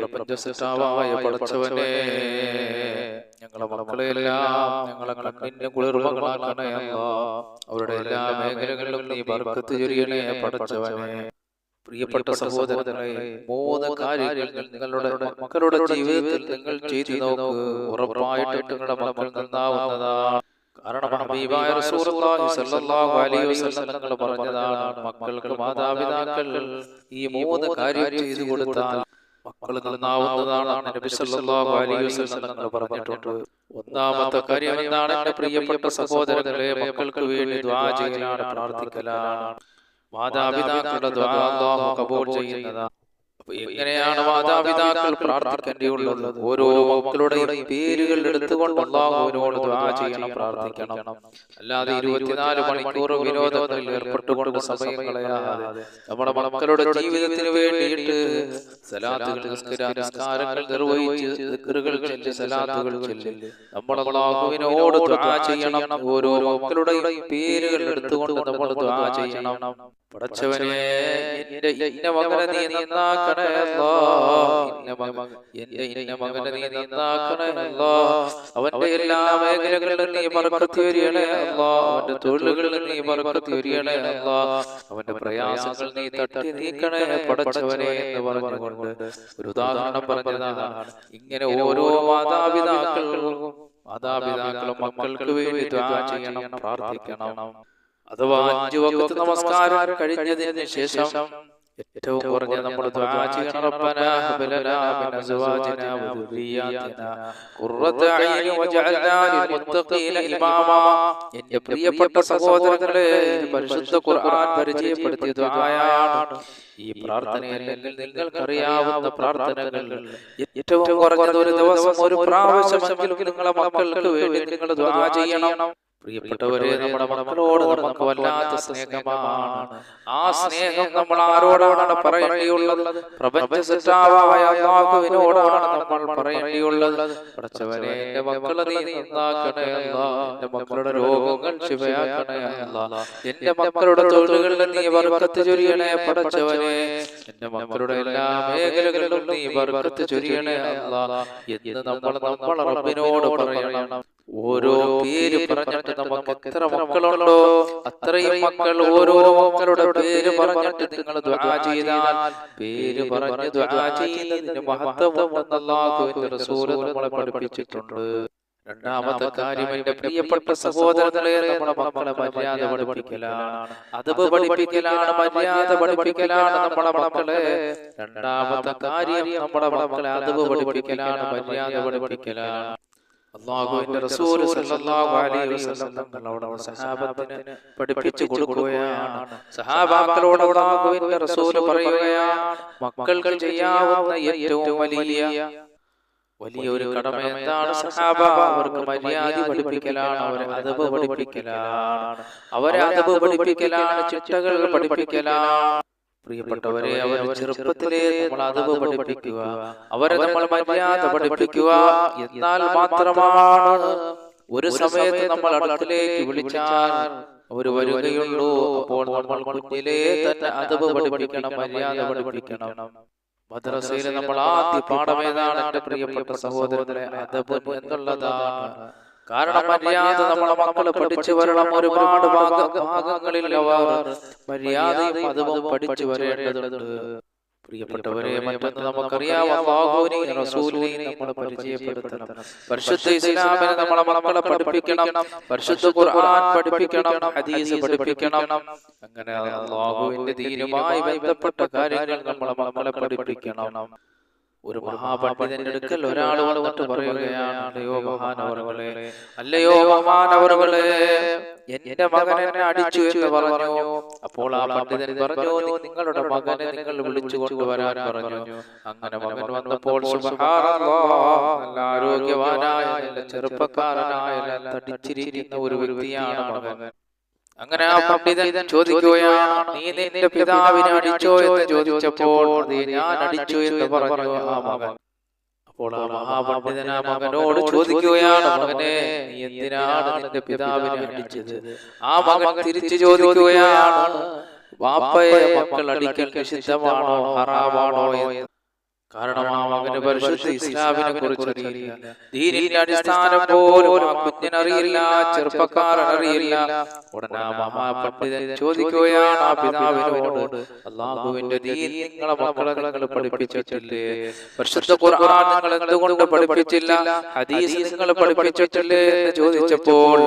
പ്രപഞ്ച സൃഷ്ടാവായ പടച്ചവനെ ഞങ്ങളെ മക്കളെല്ലാം ഞങ്ങളെ കണ്ണിന്റെ കുളിർമകളാക്കണേ അവരുടെ എല്ലാ മേഖലകളിലും നീ ബർക്കത്ത് ചൊരിയണേ പടച്ചവനെ. പ്രിയപ്പെട്ട സഹോദരങ്ങളെ മൂന്ന് കാര്യങ്ങൾ നിങ്ങളുടെ മക്കളുടെ ജീവിതത്തിൽ നിങ്ങൾ ചെയ്തു നോക്ക്. ഉറപ്പായിട്ടും നിങ്ങളുടെ മക്കൾ നന്നാവുന്നതാണ്. കാരണം ഹബീബായ റസൂലുള്ളാഹി സ്വല്ലല്ലാഹു അലൈഹി വസല്ലം തങ്ങൾ പറഞ്ഞതാണ് മക്കൾക്ക് മാതാപിതാക്കൾ ഈ മൂന്ന് കാര്യം ചെയ്തു കൊടുത്താൽ മക്കൾ നന്നാവുന്നതാണ് നബി സല്ലല്ലാഹു അലൈഹി വസല്ലം തങ്ങൾ പറഞ്ഞിട്ടുണ്ട്. ഒന്നാമത്തെ കാര്യം എന്താണ്? എന്റെ പ്രിയപ്പെട്ട സഹോദരങ്ങളെ മക്കൾക്ക് വേണ്ടി ദുആ ചെയ്യലാണ് പ്രാർത്ഥിക്കലാണ്. മാതാപിതാക്കളുടെ ദുആ അല്ലാഹു കബൂൽ ചെയ്യുന്നതാണ്. അപ്പൊ എങ്ങനെയാണ് മാതാപിതാക്കൾ പ്രാർത്ഥിക്കേണ്ടിയുള്ളത്? ഓരോ മക്കളുടെ പേരുകൾ എടുത്തുകൊണ്ട് അള്ളാഹുവിനോട് ദുആ ചെയ്യണം പ്രാർത്ഥിക്കണം. അല്ലാതെ ഇരുപത്തിനാല് മണിക്കൂർ വിനോദങ്ങളിൽ ഏർപ്പെട്ടുകൊണ്ട് സമയം കളയാതെ നമ്മുടെ മക്കളുടെ ജീവിതത്തിന് വേണ്ടിയിട്ട് സലാത്തുകൾ നിസ്കാര- നിസ്കാരങ്ങൾ നിർവഹിച്ച് ദിക്റുകൾ ചൊല്ലി സലാത്തുകൾ ചൊല്ലി. നമ്മൾ അള്ളാഹുവിനോട് ദുആ ചെയ്യണം. ഓരോ മക്കളുടെ പേരുകൾ എടുത്തുകൊണ്ട് നമ്മൾ ദുആ ചെയ്യണം. പടച്ചവനെ എന്റെ ഇന്ന മകനെ നീ നന്നാക്കണേ. ഇന്ന മക- എന്റെ ഇന്ന മകനെ നീ നന്നാക്കണേ. അവന്റെ എല്ലാ മേഖലകളിലും നീ ബർക്കത്ത് വരികണേ. അവന്റെ തൊഴിലുകളിൽ നീ ബർക്കത്ത് വരികണേ. അവന്റെ പ്രയാസങ്ങൾ നീ തട്ടി നീക്കണേ പടച്ചവനെ എന്ന് പറഞ്ഞുകൊണ്ട് ഒരു ഉദാഹരണം പറഞ്ഞതാണ്. ഇങ്ങനെ ഓരോ മാതാപിതാക്കൾക്കും മാതാപിതാക്കളും മക്കൾക്ക് വേണ്ടി ചെയ്യണം പ്രാർത്ഥിക്കണം. അഥവാ അഞ്ചു വക്കത്ത് നമസ്കാരം കഴിഞ്ഞതിന് ശേഷം ഏറ്റവും കുറഞ്ഞ പ്രിയപ്പെട്ട സഹോദരങ്ങളെ പരിശുദ്ധ ഖുർആൻ ഈ പ്രാർത്ഥനകൾ. ഏറ്റവും കുറഞ്ഞത് ഒരു ദിവസം ഒരു പ്രാവശ്യമെങ്കിലും നിങ്ങളെ മക്കൾക്ക് വേണ്ടി നിങ്ങൾ ചെയ്യണം. പ്രിയപ്പെട്ടവരെ നമ്മുടെ മക്കളോട് നമുക്ക് വല്ലാത്ത സ്നേഹമാണ്. ആ സ്നേഹം നമ്മൾ ആരോടാണ് പറയേണ്ടിയുള്ളത് പ്രപഞ്ച സൃഷ്ടാവായ നമ്മൾ പറയേണ്ടിയുള്ളത് പടച്ചവനെ എന്റെ മക്കളെ നീ നന്നാക്കണേ എന്റെ മക്കളുടെ രോഗങ്ങൾ ശിവയാക്കണേ എന്റെ മക്കളുടെ തൊഴിലുകളിൽ നീ വർക്കത്ത് ചൊരിയണേ പടച്ചവനെ എന്റെ മക്കളുടെ എല്ലാ മേഖലകളിലും നീ ബർക്കത്ത് ചൊരിയണേ എന്ന് നമ്മൾ നമ്മൾ റബ്ബിനോട് പറയണം. ഓരോ പേര് പറഞ്ഞിട്ട് നമുക്ക് എത്ര മക്കളുണ്ടോ? അത്രയും മക്കൾ ഓരോ മക്കളുടെ പേര് പറഞ്ഞിട്ട് നിങ്ങൾ ചെയ്താൽ പേര് പറഞ്ഞ് ചെയ്യുന്നതിന് മഹത്വം നമ്മളെ പഠിപ്പിച്ചിട്ടുണ്ട്. രണ്ടാമത്തെ കാര്യം എന്റെ പ്രിയപ്പെട്ട സഹോദരങ്ങളെ നമ്മുടെ മക്കളെ മര്യാദ പഠിപ്പിക്കലാണ്. അതവ് പഠിപ്പിക്കലാണ് മര്യാദ പഠിപ്പിക്കലാണ് നമ്മുടെ മക്കളെ. രണ്ടാമത്തെ കാര്യം നമ്മുടെ മക്കളെ അതവ് പഠിപ്പിക്കലാണ് മര്യാദ പഠിപ്പിക്കലാണ്. അള്ളാഹുവിന്റെ റസൂൽ സല്ലല്ലാഹു അലൈഹി വസല്ലം തങ്ങളോട് സഹാബത്തിന് പഠിപ്പിച്ചു കൊടുക്കുകയാണ്. സഹാബാക്കളോട് അള്ളാഹുവിന്റെ റസൂൽ പറയുകയാണ്. മക്കൾക്ക് ചെയ്യാവുന്ന ഏറ്റവും വലിയ വലിയ ഒരു കടമ എന്താണ് സഹാബ? അവർക്ക് മര്യാദ പഠിപ്പിക്കലാണ്. അവരെ അതവ് പഠിപ്പിക്കലാണ്. അവരെ അതവ് പഠിപ്പിക്കലാണ്. ചിട്ടകൾ പഠിപ്പിക്കലാണ്. പ്രിയപ്പെട്ടവരെ അവർ ചെറുപ്പത്തിലെ നമ്മൾ അതവ് പഠിപ്പിക്കുക. അവരെ നമ്മൾ മര്യാദ പഠിപ്പിക്കുക. എന്നാൽ മാത്രമാണ് ഒരു സമയത്ത് നമ്മൾ അടുക്കലേക്ക് വിളിച്ചാൽ അവർ വരികയുള്ളൂ. അപ്പോൾ നമ്മൾ കുഞ്ഞിലേ തന്നെ അതവ് പഠിപ്പിക്കണം മര്യാദ പഠിപ്പിക്കണം. മദ്രസയിൽ നമ്മൾ ആദ്യ പാഠം ഏതാണ് എന്റെ പ്രിയപ്പെട്ട സഹോദരങ്ങളെ? അതബ് എന്നുള്ളതാണ്. കാരണം മര്യാദ നമ്മളെ മക്കൾ പഠിച്ചു വരണം ഒരുപാട് ഭാഗ ഭാഗങ്ങളിൽ അവർ മര്യാദയും അതവും പഠിച്ചു വരേണ്ടതുണ്ട്. പ്രിയപ്പെട്ടവരെ മറ്റൊന്ന് നമുക്കറിയാം. നമ്മൾ പരിചയപ്പെടുത്തണം. പരിശുദ്ധ ഇസ്ലാമിനെ നമ്മളെ മക്കളെ പഠിപ്പിക്കണം. പരിശുദ്ധ ഖുർആൻ പഠിപ്പിക്കണം. ഹദീസ് പഠിപ്പിക്കണം. അങ്ങനെ അല്ലാഹുവിന്റെ ദീനുമായി ബന്ധപ്പെട്ട കാര്യങ്ങൾ നമ്മളെ മക്കളെ പഠിപ്പിക്കണം. ഒരു മഹാപണ്ഡിതന്റെ അടുക്കൽ ഒരാൾ വന്നിട്ട് പറയുകയാണ് അല്ലയോ മഹാനവറുകളെ അല്ലയോ മഹാനവറുകളെ എന്റെ മകൻ എന്നെ അടിച്ചു എന്ന് പറഞ്ഞു? അപ്പോൾ ആ പണ്ഡിതൻ പറഞ്ഞു നിങ്ങളുടെ മകനെ നിങ്ങൾ വിളിച്ചു കൊണ്ടുവരാൻ പറഞ്ഞു. അങ്ങനെ മകൻ വന്നപ്പോൾ നല്ല ആരോഗ്യവാനായ ചെറുപ്പക്കാരനായ തടിച്ചിരിക്കുന്ന ഒരു വ്യക്തിയാണ് മകൻ. അങ്ങനെ ആ പണ്ഡിതൻ ചോദിക്കുകയാണ് നീ നിന്റെ പിതാവിനെ അടിച്ചോ എന്ന് ചോദിച്ചപ്പോൾ ഞാൻ അടിച്ചു എന്ന് പറഞ്ഞു ആ മകൻ. അപ്പോൾ ആ മഹാപണ്ഡിതൻ ആ മകനോട് ചോദിക്കുകയാണ് മകനെ നീ എന്തിനാണ് നിന്റെ പിതാവിനെ അടിച്ചത്? ആ മകൻ തിരിച്ചു ചോദിക്കുകയാണ് വാപ്പയെ മക്കൾ അടിക്കൽ നിഷിദ്ധമാണോ ഹറാമാണോ പരിശുദ്ധ ഇസ്ലാമിനെ കുറിച്ച് അറിയില്ല. ദീനിന്റെ അടിസ്ഥാനം പോലും ചെറുപ്പക്കാരൻ അറിയില്ല. ഉടനെ ആ മഹാ പണ്ഡിതൻ ചോദിക്കുകയാണ് ആ പിതാവിനോട് അള്ളാഹുവിന്റെ ദീൻ നിങ്ങളെ മക്കളെ നിങ്ങൾ പഠിപ്പിച്ചിട്ടില്ലേ? പരിശുദ്ധ ഖുർആൻ നിങ്ങൾ എന്തുകൊണ്ട് പഠിപ്പിച്ചില്ല? ഹദീസ് നിങ്ങൾ പഠിപ്പിച്ചിട്ടില്ലേ? എന്ന് ചോദിച്ചപ്പോൾ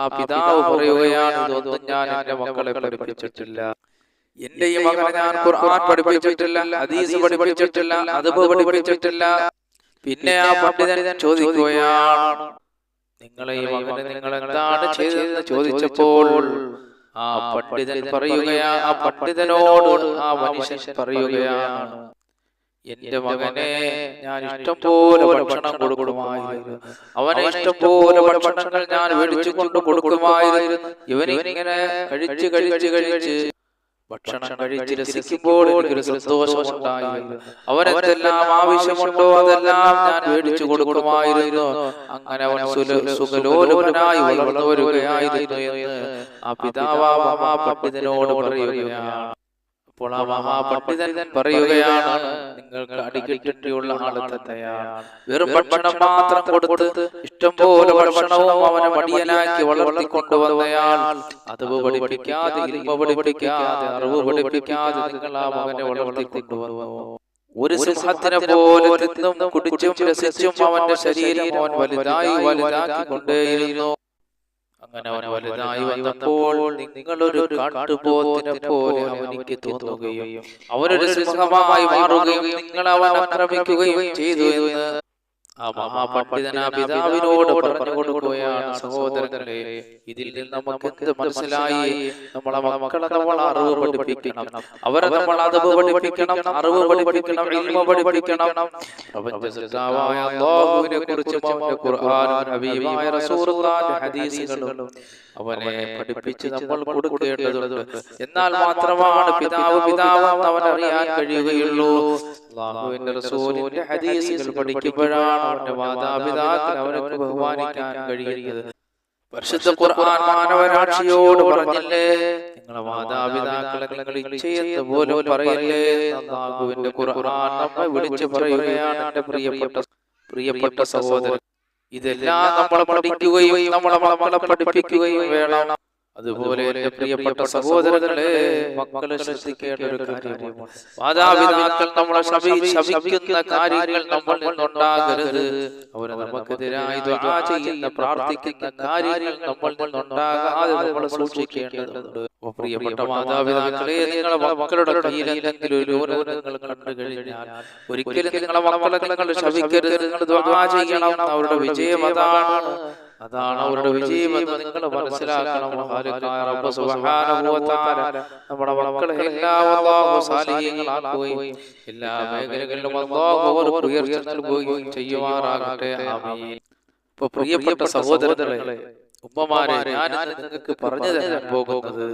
ആ പിതാവ് പറയുകയാണ് ഇതൊന്നും ഞാൻ എന്റെ മക്കളെ പഠിപ്പിച്ചിട്ടില്ല. എന്റെ ഈ മകനെ ഞാൻ ഖുർആൻ പഠിപ്പിച്ചിട്ടില്ല ഹദീസ് പഠിപ്പിച്ചിട്ടില്ല അതുപോലെ പഠിപ്പിച്ചിട്ടില്ല. പിന്നെ ആ പണ്ഡിതൻ ചോദിക്കുകയാണ് നിങ്ങളെ ഈ മകനെ നിങ്ങൾ എന്താണ് ചെയ്തതെന്ന് ചോദിച്ചപ്പോൾ ആ പണ്ഡിതൻ പറയുകയാണ് ആ പണ്ഡിതനോട് ആ മനുഷ്യൻ പറയുകയാണ് എന്റെ മകനെ ഞാൻ ഇഷ്ടം പോലെ ഭക്ഷണം കൊടുക്കുമായിരുന്നു. അവനെ ഇഷ്ടം പോലെ ഭക്ഷണങ്ങൾ ഞാൻ മേടിച്ചു കൊണ്ട് കൊടുക്കുമായിരുന്നു. ഇവനിങ്ങനെ കഴിച്ച് കഴിച്ച് കഴിച്ച് ഭക്ഷണം കഴിച്ച് രസിക്കുമ്പോൾ എനിക്കൊരു സന്തോഷമുണ്ടായിരുന്നു അവനെന്തെല്ലാം ആവശ്യമുണ്ടോ അതെല്ലാം ഞാൻ മേടിച്ചു കൊടുക്കുമായിരുന്നു. അങ്ങനെ അവൻ സുഖലോലുപനായി വളർന്നു വരികയായിരുന്നു എന്ന് ആ പിതാവാ ആ മഹാപണ്ഡിതനോട് പറയുകയാണ്. അപ്പോൾ ആ മഹാപണ്ഡിതൻ പറയുകയാണ് നിങ്ങൾക്ക് അടികിട്ടിയുള്ള ആൾ തന്നെയാണ്. വെറും ഭക്ഷണം മാത്രം കൊടുത്ത് ഇഷ്ടംപോലെ ഭക്ഷണവും അവനെ മടിയനാക്കി വളർത്തിക്കൊണ്ടുവന്നയാൾ അത് പഠിപ്പിക്കാതെ ഇൽമ പഠിപ്പിക്കാതെ അറിവ് പഠിപ്പിക്കാതെ നിങ്ങൾ ആ മകനെ വളർത്തിക്കൊണ്ടുവന്നു ഒരു സിംഹത്തിനെ പോലെ തിന്നും കുടിച്ചും രസിച്ചും അവന്റെ ശരീരം അവൻ വലുതായി വലുതാക്കി കൊണ്ടേയിരുന്നു. അങ്ങനെ അവൻ വലുതായി വന്നപ്പോൾ നിങ്ങളൊരു കാട്ടുപോത്തിനെ പോലെ അവനിക്ക് തോന്നുകയും അവനൊരു സിംഹമായി മാറുകയും നിങ്ങൾ അവൻ ആക്രമിക്കുകയും ചെയ്തു എന്ന് ആ മഹാപണ്ഡിതൻ ആ പിതാവിനോട് പറഞ്ഞു കൊടുക്കുകയാണ് സഹോദരങ്ങളെ. ഇതിൽ നിന്ന് നമുക്ക് എന്ത് മനസ്സിലായി? നമ്മളെ മക്കളെ നമ്മൾ അറിവ് പഠിപ്പിക്കണം. അവരെ നമ്മൾ അറിവ് പഠിപ്പിക്കണം. അറിവ് പഠിപ്പിക്കണം. ഇൽമ പഠിപ്പിക്കണം. അല്ലാഹുവിനെ കുറിച്ച് ഖുർആനും ഹബീബായ റസൂലുള്ളാഹിന്റെ ഹദീസുകളും അവനെ പഠിപ്പിച്ച് നമ്മൾ കൊടുക്കേണ്ടതുണ്ട്. എന്നാൽ മാത്രമാണ് പിതാവ് പിതാവ് അവൻ അറിയാൻ കഴിയുകയുള്ളൂ. റസൂലിന്റെ ഹദീസുകൾ പഠിക്കുമ്പോഴാണ് അവന്റെ മാതാപിതാക്കൾ അവനക്ക് ബഹുമാനിക്കാൻ കഴിയുന്നത്. പരിശുദ്ധ ഖുർആൻ മാനവരാക്ഷിയോട് പറഞ്ഞില്ലേ? നിങ്ങളെ മാതാപിതാക്കളെ നിങ്ങൾ ഇച്ഛയെന്ന് പോലും പറയല്ലേ? ഖുർആൻ നമ്മെ വിളിച്ചു പറയുകയാണ് എന്റെ പ്രിയപ്പെട്ട പ്രിയപ്പെട്ട സഹോദരൻ. ഇതെല്ലാം നമ്മൾ പഠിക്കുകയും നമ്മളെ പഠിപ്പിക്കുകയും വേണം. അതുപോലെ എന്റെ പ്രിയപ്പെട്ട സഹോദരങ്ങളെ മക്കളെ ശ്രദ്ധിക്കേണ്ട ഒരു കാര്യമാണ് മാതാപിതാക്കൾ നമ്മളെ ശപി- ശപിക്കുന്ന കാര്യങ്ങൾ നമ്മൾ നിന്നുണ്ടാകരുത്. അവർ നമുക്കെതിരായി ചെയ്യുന്ന പ്രാർത്ഥിക്കുന്ന കാര്യങ്ങൾ നമ്മൾ നിന്നുണ്ടാകാതെ നമ്മൾ സൂക്ഷിക്കേണ്ടതുണ്ട്. ഓ പ്രിയപ്പെട്ട മാതാപിതാക്കളെ നിങ്ങളെ മക്കളുടെ കയ്യിൽ എന്തെങ്കിലും ഒരു നിങ്ങൾ കണ്ടു കഴിഞ്ഞാൽ ഒരിക്കലും നിങ്ങളെ മക്കളെ നിങ്ങൾ ശപിക്കരുത് നിങ്ങൾ ദുആ ചെയ്യണം അവരുടെ വിജയം അതാണ്. അതാണ്. അവരുടെ വിജയം എന്ന് നിങ്ങൾ മനസ്സിലാക്കണം. നമ്മുടെ മക്കളെ എല്ലാം അല്ലാഹു സാലിഹീങ്ങളാക്കുകയും എല്ലാ മേഖലകളിലും ഉയർച്ച നൽകുകയും പ്രിയപ്പെട്ട സഹോദരങ്ങളെ ഉമ്മമാരെ ഞാൻ നിങ്ങൾക്ക് പറഞ്ഞു തരാൻ പോകുന്നത്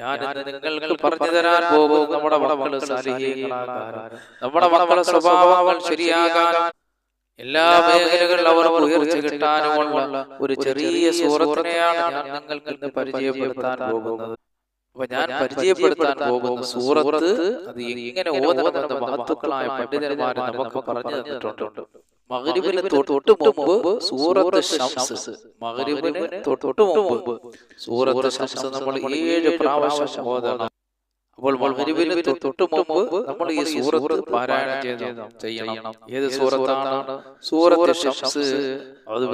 ഞാൻ നിങ്ങൾക്ക് പറഞ്ഞു തരാൻ പോകും നമ്മുടെ മക്കൾ സാലിഹീങ്ങളാകാൻ നമ്മുടെ മക്കളെ സ്വഭാവങ്ങൾ ശരിയാകാൻ എല്ലാ മേഖലകളിലും അവർ ഉയർച്ച കിട്ടാനുമുള്ള ഒരു ചെറിയ സൂറത്തിനെയാണ് ഞാൻ നിങ്ങൾക്ക് ഇന്ന് പരിചയപ്പെടുത്താൻ പോകുന്നത്. അപ്പൊ ഞാൻ പരിചയപ്പെടുത്താൻ പോകുന്ന സൂറത്ത് അത് എങ്ങനെ ഓതണമെന്ന് മഹത്തുക്കളായ പണ്ഡിതന്മാര് നമുക്ക് പറഞ്ഞു തന്നിട്ടുണ്ട്. മകരിബിന് തൊട്ട് മുമ്പ് സൂറത്ത് ഷംസ്. മകരിബിന് തൊട്ട് മുമ്പ് സൂറത്ത് ഷംസ് നമ്മൾ ഏഴ് പ്രാവശ്യം ഓതണം. അപ്പോൾ മകരിബിന് തൊട്ട് മുമ്പ് നമ്മൾ ഈ സൂറത്ത് പാരായണം ചെയ്യണം. ചെയ്യണം. ഏത് സൂറത്താണ്? സൂറത്ത് ഷംസ്. അത്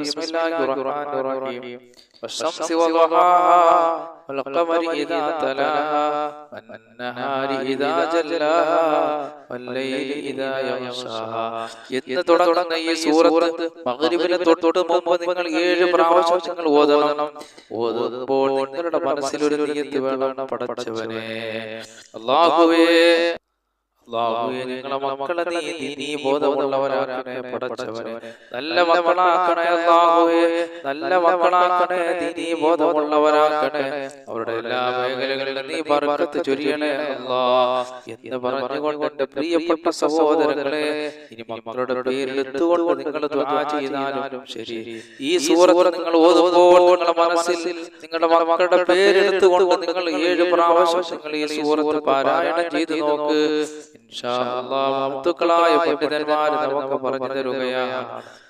ബിസ്മില്ലാഹിർ റഹ്മാനിർ റഹീം. വശംസി വൽവഹാ الله الرحمن الرحيم والشمس وضحاها والقمر إذا تلاها والنهار إذا جلاها والليل إذا يغشاها എന്ന് തുടങ്ങുന്ന ഈ സൂറത്ത് മഗ്രിബിന് തൊട്ട് മുമ്പ് നിങ്ങൾ ഏഴ് പ്രാവശ്യം നിങ്ങൾ ഓതണം ഓതുമ്പോൾ നിങ്ങളുടെ മനസ്സിൽ ഒരു നീയത്ത് വേണം പടച്ചവനെ അള്ളാഹുവേ മക്കളെ നീ നീ നീ ബോധമുള്ളവരാക്കണേ പടച്ചവനെ നല്ല മക്കളാക്കണേ അല്ലാഹുവേ നല്ല മക്കളാക്കണേ നീ നീ ബോധമുള്ളവരാക്കണേ. അവരുടെ എല്ലാ മേഖലകളിലും നീ ചൊരിയണേ അല്ലാ. എന്ന് പറഞ്ഞുകൊണ്ട് പ്രിയപ്പെട്ട സഹോദരങ്ങളെ ഇനി മക്കളുടെ പേരിൽ എത്തുകൊണ്ട് നിങ്ങൾ ദുആ ചെയ്താലും ശരി. ഈ സൂറത്ത് നിങ്ങൾ ഓതുമ്പോൾ നിങ്ങളുടെ മനസ്സിൽ നിങ്ങളുടെ മക്കളുടെ പേരെടുത്തുകൊണ്ട് നിങ്ങൾ ഏഴ് പ്രാവശ്യം നിങ്ങൾ ഈ സൂറത്ത് പാരായണം ചെയ്തു നോക്ക്. മഹത്തുക്കളായ പണ്ഡിതന്മാർ നമുക്ക് പറഞ്ഞു തരുകയാണ്.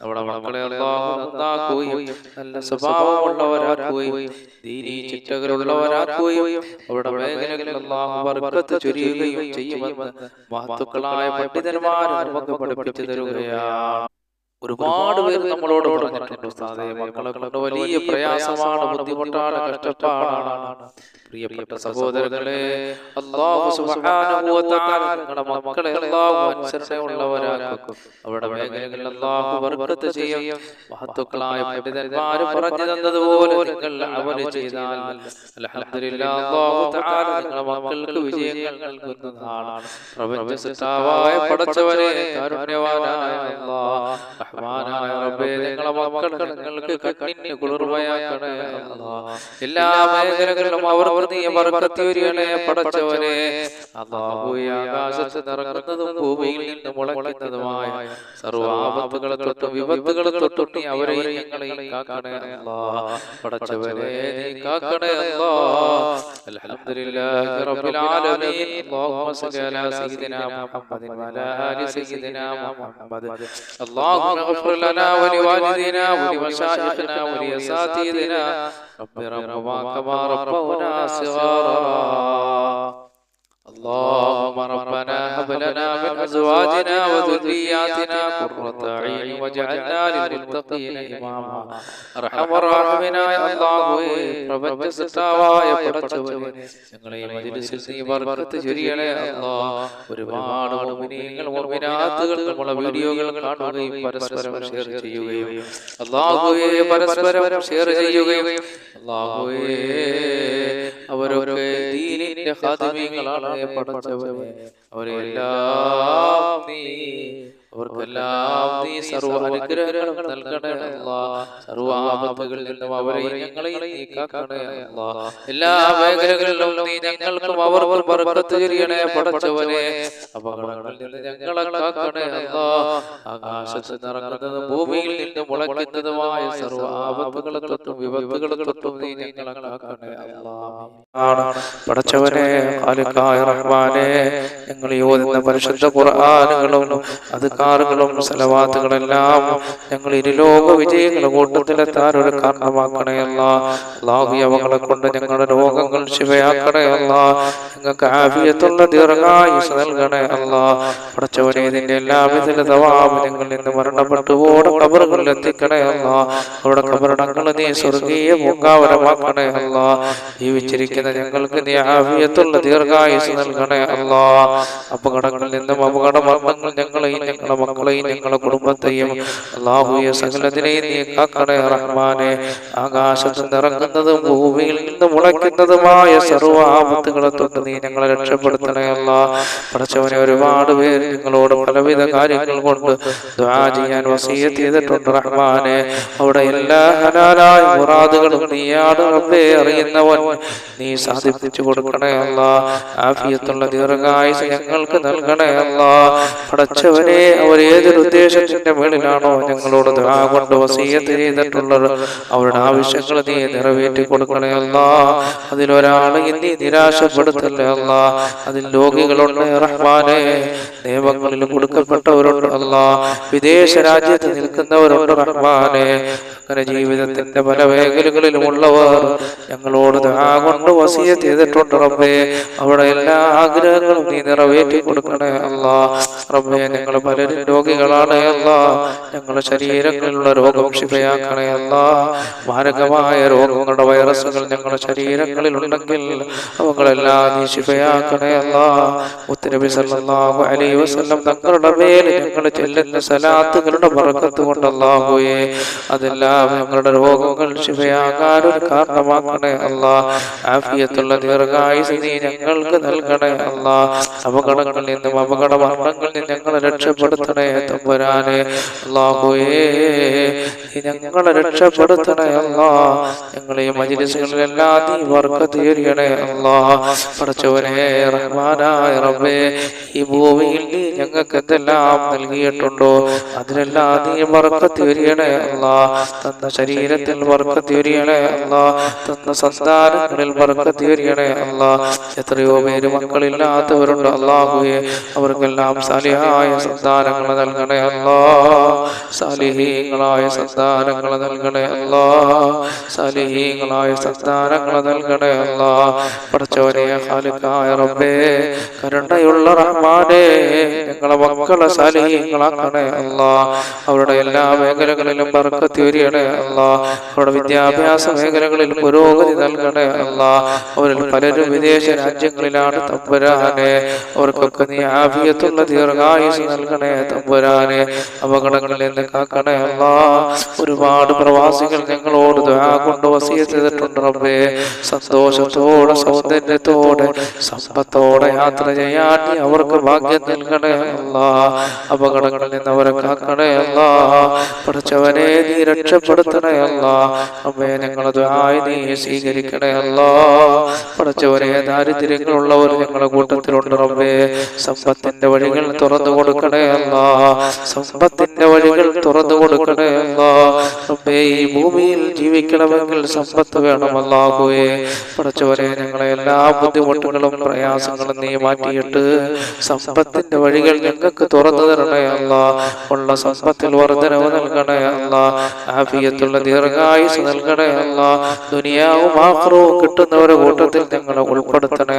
നമ്മുടെ മക്കളെ നന്നാക്കുകയും നല്ല സ്വഭാവമുള്ളവരാക്കുകയും ദീനി ചിട്ടകളുള്ളവരാക്കുകയും ചൊരിയുകയും ചെയ്യുമെന്ന് മഹത്തുക്കളായ പണ്ഡിതന്മാർ നമുക്ക് പഠിപ്പിച്ചു തരുകയാണ്. ഒരുപാട് പേര് നമ്മളോട് പറഞ്ഞിട്ടുണ്ട് മക്കളെ കൊണ്ട് വലിയ പ്രയാസമാണ് ബുദ്ധിമുട്ടാണ് കഷ്ടപ്പാടാണ്. പ്രിയപ്പെട്ട സഹോദരങ്ങളെ നിങ്ങളുടെ മക്കളെ അനുസരണയുള്ളവരാക്കും അവരുടെ മേഖലകളിൽ ചെയ്യും. മഹത്തുക്കളായ പറഞ്ഞു തന്നതുപോലെ നിങ്ങൾ അമൽ ചെയ്താൽ നിങ്ങളുടെ മക്കൾക്ക് വിജയങ്ങൾ നൽകുന്നതാണ്. പ്രപഞ്ച സൃഷ്ടാവായ കാരുണ്യവാനായ ഞങ്ങളെ മക്കൾ നിങ്ങൾക്ക് കണ്ണിന് കുളിർമയാക്കണേ എല്ലാ മേഖലകളിലും അവർ നീ വർക്കത്തിവരികളെ പടച്ചവനെ. ആകാശത്ത് നിറങ്ങുന്നതും ഭൂമിയിൽ നിന്ന് മുളയ്ക്കുന്നതുമായ സർവാപത്തുകളെ തൊട്ടും വിപത്തുകളെ തൊട്ടും നീ അവരെ ഞങ്ങളെ കാക്കണേ പടച്ചവനെ നീ കാക്കണേ അൽഹംദുലില്ലാഹി റബ്ബിൽ ആലമീൻ അല്ലാഹുമ്മ സല്ലി അലാ മുഹമ്മദിൻ വഅലാ ആലി സയ്യിദിനാ മുഹമ്മദ്. അല്ലാഹു اللهم اغفر لنا ولوالدينا ولمشايخنا ولاساتذتنا رب رحمهما كما ربونا صغارا اللهم ربنا هب لنا من ازواجنا وذرياتنا قرة اعين واجعلنا للمتقين اماما ارحم الراحمين يا الله പ്രപഞ്ച സൃഷ്ടാവായ പടച്ചവനെ ഞങ്ങളെ ഈ മജ്ലിസിൽ നീ ബർക്കത്ത് ചൊരിയണേ അല്ലാഹ് ഒരുപാട് മുഅ്മിനീങ്ങൾ മുഅ്മിനാത്തുകൾ നമ്മളെ വീഡിയോകൾ കാണുകയും പരസ്പരം ഷെയർ ചെയ്യുകയും അല്ലാഹുവേ പരസ്പരം ഷെയർ ചെയ്യുകയും അല്ലാഹുവേ അവരൊക്കെ ദീനിന്റെ ഖാദിമീങ്ങളാണ് പഠിച്ചവരെ അവരെല്ലാം നീ അവർക്കെല്ലാം നീ സർവ അനുഗ്രഹങ്ങളും നൽകണേ സർവ ആപത്തുകളിൽ നിന്നും അവരെ ഞങ്ങളെയും നീ കാക്കണേ എല്ലാ മേഖലകളിലും നീ ഞങ്ങൾക്കും അവർക്കും ബർക്കത്ത് ചെയ്യണേ പടച്ചവനെ. അപകടങ്ങളിൽ നിന്ന് ഞങ്ങളെ കാക്കണേ ആകാശത്ത് നിറങ്ങുന്നതും ഭൂമിയിൽ നിന്ന് മുളയ്ക്കുന്നതുമായ സർവ ആപത്തുകളെ തൊട്ടും വിപത്തുകളെ തൊട്ടും നീ ഞങ്ങളെ കാക്കണേ പടച്ചവനെ ഖാലിഖായ റഹ്മാനെ ഞങ്ങൾ ഓതുന്ന പരിശുദ്ധ ഖുർആനുകളും അദ്കാറുകളും സലവാത്തുകളെല്ലാം ഞങ്ങൾ ഇരുലോക വിജയങ്ങളുടെ കൂട്ടത്തിലെത്താൻ ഒരു കാരണമാക്കണയല്ല. അള്ളാഹു അവകളെ കൊണ്ട് ഞങ്ങളുടെ രോഗങ്ങൾ ശിവയാക്കണേ അല്ല ഞങ്ങൾക്ക് ആഫിയത്തുള്ള ദീർഘായുസ് നൽകണേ അല്ല പടച്ചവനെ ഇതിന്റെ എല്ലാവിധ തവാബ് ഞങ്ങൾ ഇന്ന് മരണപ്പെട്ടു ഓടെ കബറുകളിൽ എത്തിക്കണേ അല്ല അവിടെ കബറടങ്ങൾ നീ സ്വർഗീയ പൂങ്കാവരമാക്കണയല്ല ജീവിച്ചിരിക്കുന്ന ഞങ്ങൾക്ക് നീ ആഫിയത്തുള്ള ദീർഘായുസ് നൽകണേ അല്ല അപകടങ്ങളിൽ നിന്നും അപകട മരണങ്ങൾ ഞങ്ങളെയും ഞങ്ങളുടെ മക്കളെയും ഞങ്ങളുടെ കുടുംബത്തെയും അള്ളാഹുയെ സകലത്തിനെയും നീ റഹ്മാനെ. ആകാശത്ത് നിറങ്ങുന്നതും ഭൂമിയിൽ നിന്ന് മുളയ്ക്കുന്നതുമായ സർവാപത്തുകളെ തൊട്ട് നീ ഞങ്ങളെ രക്ഷപ്പെടുത്തണേ അല്ല. പഠിച്ചവനെ ഒരുപാട് പേര് നിങ്ങളോട് പലവിധ കാര്യങ്ങൾ കൊണ്ട് ചെയ്യാൻ വസീയത്ത് ചെയ്തിട്ടുണ്ട് റഹ്മാനെ. അവിടെ എല്ലാ ഹലാലായ മുറാദുകളും നീയാണ് റബ്ബേ അറിയുന്നവൻ. നീ സാധിപ്പിച്ചു കൊടുക്കണേ അല്ല. ആഫിയത്തുള്ള ദീർഘായുസ് ഞങ്ങൾക്ക് നൽകണേ അല്ല. പടച്ചവനെ അവർ ഏതൊരു ഉദ്ദേശത്തിന്റെ മേളിലാണോ ഞങ്ങളോട് ദുആ കൊണ്ട് വസീയത്ത് ചെയ്തിട്ടുള്ളത്. അവരുടെ ആവശ്യങ്ങൾ നീ നിറവേറ്റി കൊടുക്കണേ അല്ല. അതിലൊരാളെ നീ നിരാശപ്പെടുത്തല്ലേ അതിൽ രോഗികളുണ്ട് റഹ്മാനെ. നിയമങ്ങളിൽ കൊടുക്കപ്പെട്ടവരുണ്ട് അല്ല. വിദേശ രാജ്യത്ത് നിൽക്കുന്നവരുണ്ട് റഹ്മാനെ. അങ്ങനെ ജീവിതത്തിന്റെ പല മേഖലകളിലും ഉള്ളവർ ഞങ്ങളോട് കൊണ്ട് വസീയത്ത് ചെയ്തിട്ടുണ്ട് റബ്ബേ. അവിടെ എല്ലാ ആഗ്രഹങ്ങളും നീ നിറവേറ്റി കൊടുക്കണേ അല്ല. റബ്ബേ ഞങ്ങൾ പലരും രോഗികളാണ് അല്ലാ. ഞങ്ങളുടെ ശരീരങ്ങളിലുള്ള രോഗം ശിവയാക്കണേ അല്ലാ. മാരകമായ രോഗങ്ങളുടെ വൈറസുകൾ ഞങ്ങളുടെ ശരീരങ്ങളിൽ ഉണ്ടെങ്കിൽ അവങ്ങളെല്ലാം നീ ശിവയാക്കണേ അല്ലാ. മുത്തനബി സല്ലല്ലാഹു അലൈഹി വസല്ലം തങ്ങളുടെ മേൽ ഞങ്ങൾ ചെല്ലുന്ന സലാത്തുകളുടെ ബർക്കത്ത് കൊണ്ട് അല്ലാഹുവേ അതെല്ലാം ഞങ്ങളുടെ രോഗങ്ങൾ ശിവയാകാൻ ഒരു കാരണമാക്കണേ അല്ല. ആഫിയത്തുള്ള ദീർഘായുസ് നീ ഞങ്ങൾക്ക് നൽകണേ അല്ല. അപകടങ്ങളിൽ നിന്നും അപകട മരണങ്ങളിൽ നിന്ന് ഞങ്ങളെ രക്ഷപ്പെടുത്തണേ തമ്പുരാനെ. അല്ലാഹുവേ ഞങ്ങളെ രക്ഷപ്പെടുത്തണേ അല്ലാ ഞങ്ങളെ ഈ മജ്ലിസുകളിലെല്ലാം നീ ബർക്കത്ത് തീരണേ അല്ലാ പഠിച്ചവനെ റഹ്മാനായ റബ്ബേ ഈ ഭൂമിയിൽ നീ ഞങ്ങൾക്ക് എന്തെല്ലാം നൽകിയിട്ടുണ്ടോ അതിനെല്ലാം നീ വർക്കത്തി തീരണേ അല്ലാ തന്ന ശരീരത്തിൽ വർക്കത്തി തീരണേ അല്ലാ തന്ന സന്താനങ്ങളിൽ വർക്കത്തി തീരണേ അല്ലാ എത്രയോ പേര് മക്കളില്ലാത്തവരുണ്ട് അള്ളാഹുയെ അവർക്കെല്ലാം സാലിഹായ സന്താനങ്ങൾ നൽകണേ അല്ലാ. സലിഹീങ്ങളായ സന്താനങ്ങൾ നൽകണേ അല്ലാ. സലിഹീങ്ങളായ സന്താനങ്ങൾ നൽകണേ അല്ലാ. പഠിച്ചവനെ ഹാലിക്കായ റബ്ബേ കരുണയുള്ള റഹ്മാനെ ഞങ്ങളെ മക്കളെ സാലിഹീങ്ങളാക്കണേ അല്ലാ. അവരുടെ എല്ലാ മേഖലകളിലും പറക്കത്തി വരികണേ അല്ലാ. അവരുടെ വിദ്യാഭ്യാസ മേഖലകളിൽ പുരോഗതി നൽകണേ അല്ലാ. അവരിൽ പലരും വിദേശ രാജ്യങ്ങളിലാണ് തമ്പുരാനെ. അവർക്കൊക്കെ നീ ആഭ്യത്തുള്ള ദീർഘായുസ് നൽകണേ തമ്പുരാനെ അപകടങ്ങളിൽ നിന്ന് കാക്കണേ അല്ലാ. ഒരുപാട് പ്രവാസികൾ ഞങ്ങളോട് കൊണ്ട് വസിയ ചെയ്തിട്ടുണ്ട് റബ്ബേ. സന്തോഷത്തോടെ സൗന്ദര്യത്തോടെ സമ്പത്തോടെ യാത്ര ചെയ്യാൻ അവർക്ക് ഭാഗ്യം നൽകണേ അല്ലാ. അപകടങ്ങളിൽ നിന്ന് അവരെ കാക്കണേ അല്ലാ. പഠിച്ചവനെ നീ രക്ഷപ്പെടുത്തണേ അല്ലാ. അമ്മേ ഞങ്ങളത് ആയി നീ സ്വീകരിക്കണേ അല്ലാ. പഠിച്ചവനെ ദാരിദ്ര്യങ്ങളുള്ളവർ ഞങ്ങളുടെ കൂട്ടത്തിലുണ്ട് റബ്ബേ. സമ്പത്തിന്റെ വഴികൾ തുറന്നു കൊടുക്കണേ അല്ലാ. സമ്പത്തിന്റെ വഴികൾ തുറന്നു കൊടുക്കണേ ഈ ഭൂമിയിൽ ജീവിക്കണമെങ്കിൽ സമ്പത്ത് വേണം അല്ലാഹുവേ പഠിച്ചവരെ ഞങ്ങളെ എല്ലാ ബുദ്ധിമുട്ടുകളും പ്രയാസങ്ങളും നീ മാറ്റിയിട്ട് സമ്പത്തിന്റെ വഴികൾ ഞങ്ങൾക്ക് തുറന്നു തരണേ ഉള്ള സമ്പത്തിൽ വർധനവ് നൽകണേ അല്ല ആഫിയത്തുള്ള ദീർഘായുസ് നൽകണേ അല്ല ദുനിയാവും ആഹ്റവും കിട്ടുന്നവരുടെ കൂട്ടത്തിൽ ഞങ്ങളെ ഉൾപ്പെടുത്തണേ